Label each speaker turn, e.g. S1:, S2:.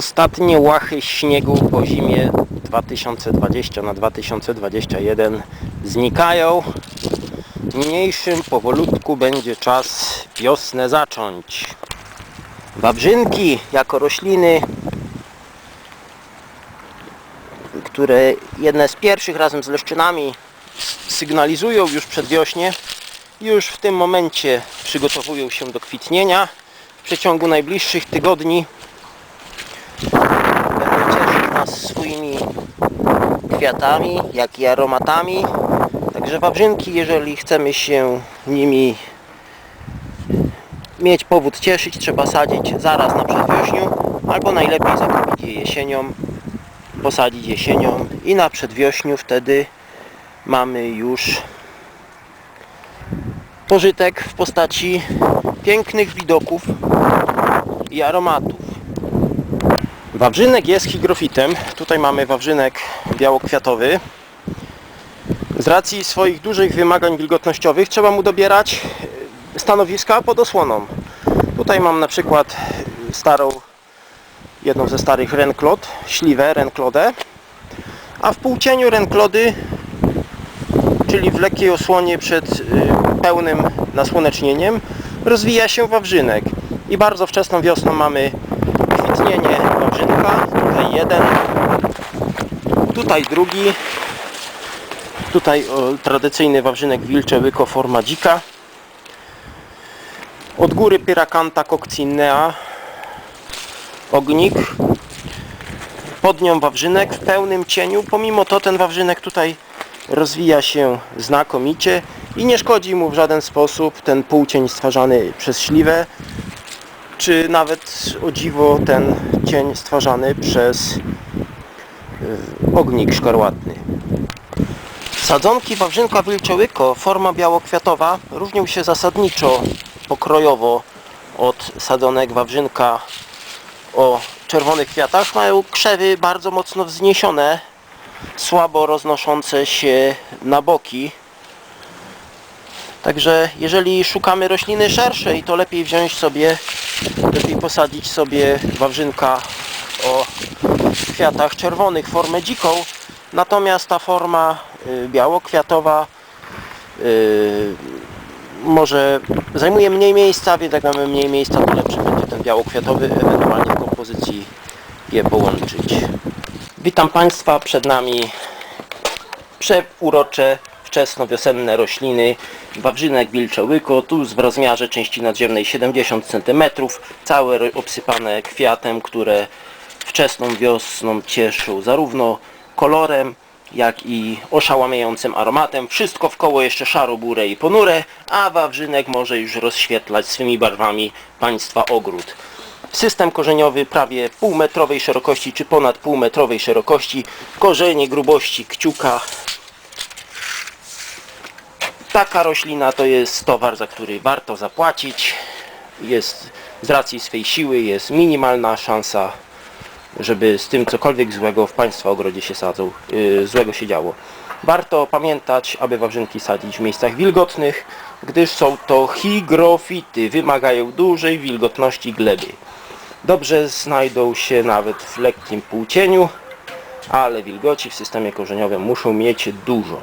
S1: Ostatnie łachy śniegu po zimie 2020 na 2021 znikają. Niniejszym powolutku będzie czas wiosnę zacząć. Wawrzynki jako rośliny, które jedne z pierwszych razem z leszczynami sygnalizują już przedwiośnie, już w tym momencie przygotowują się do kwitnienia. W przeciągu najbliższych tygodni będą cieszyć nas swoimi kwiatami, jak i aromatami. Także wawrzynki, jeżeli chcemy się nimi mieć powód cieszyć, trzeba sadzić zaraz na przedwiośniu, albo najlepiej zakupić je jesienią, posadzić jesienią i na przedwiośniu wtedy mamy już pożytek w postaci pięknych widoków i aromatów. Wawrzynek jest higrofitem. Tutaj mamy wawrzynek białokwiatowy. Z racji swoich dużych wymagań wilgotnościowych trzeba mu dobierać stanowiska pod osłoną. Tutaj mam na przykład starą, jedną ze starych renklod, śliwę renklodę, a w półcieniu renklody, czyli w lekkiej osłonie przed y, pełnym nasłonecznieniem, rozwija się wawrzynek. I bardzo wczesną wiosną mamy kwitnienie wawrzynka. Tutaj jeden, tutaj drugi. Tutaj o, tradycyjny wawrzynek wilcze łyko forma dzika. Od góry Pyracantha coccinea ognik. Pod nią wawrzynek w pełnym cieniu. Pomimo to ten wawrzynek tutaj rozwija się znakomicie i nie szkodzi mu w żaden sposób ten półcień stwarzany przez śliwę czy nawet o dziwo ten cień stwarzany przez y, ognik szkarłatny. Sadzonki wawrzynka wilczołyko, forma białokwiatowa, różnią się zasadniczo pokrojowo od sadzonek wawrzynka o czerwonych kwiatach. Mają krzewy bardzo mocno wzniesione, słabo roznoszące się na boki. Także jeżeli szukamy rośliny szerszej, to lepiej wziąć sobie, lepiej posadzić sobie wawrzynka o kwiatach czerwonych, formę dziką. Natomiast ta forma y, białokwiatowa y, może zajmuje mniej miejsca, więc jak mamy mniej miejsca, to lepszy będzie ten białokwiatowy, ewentualnie w kompozycji je połączyć. Witam Państwa, przed nami przeurocze wczesnowiosenne rośliny wawrzynek wilczołyko, tu w rozmiarze części nadziemnej 70 cm, całe obsypane kwiatem, które wczesną wiosną cieszą zarówno kolorem, jak i oszałamiającym aromatem. Wszystko w koło jeszcze szaro, burę i ponure, a wawrzynek może już rozświetlać swymi barwami Państwa ogród. System korzeniowy prawie półmetrowej szerokości, czy ponad półmetrowej szerokości. Korzenie grubości kciuka. Taka roślina to jest towar, za który warto zapłacić. Jest z racji swej siły jest minimalna szansa, żeby z tym cokolwiek złego w Państwa ogrodzie się sadzą, yy, złego się działo. Warto pamiętać, aby wawrzynki sadzić w miejscach wilgotnych, gdyż są to higrofity, wymagają dużej wilgotności gleby. Dobrze znajdą się nawet w lekkim półcieniu, ale wilgoci w systemie korzeniowym muszą mieć dużo.